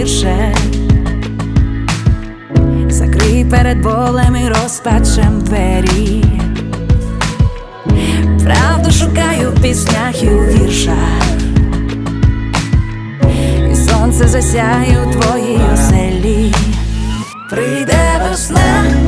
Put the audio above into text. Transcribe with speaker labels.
Speaker 1: гірше, закрий перед болем і розпачем двері, правду шукаю в піснях і у віршах, і сонце засяє у твоїй оселі, прийде весна.